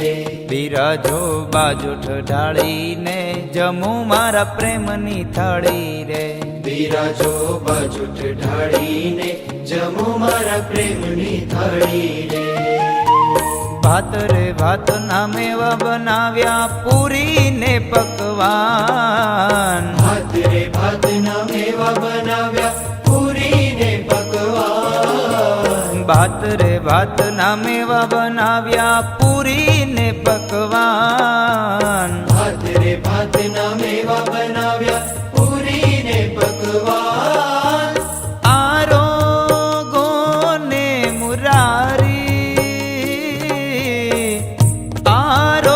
રે. બિરાજો બાજુઠ ઢાળીને જમું મારા પ્રેમની થાળી રે. બિરાજો બાજુટ ઢાળીને જમો મારા પ્રેમની થાળી રે. ભાત રે ભાત ના મેવા બનાવ્યા પૂરી ને પકવાન. ભાત રે ભાતના મેવા બનાવ્યા ને ભાત રે ભાત ના મેવા બનાવ્યા પૂરી ને પકવાન. ભાત રે ભાતના મેવા બનાવ્યા પૂરી ને પકવાન. આરોગો ને મુરારી આરોગો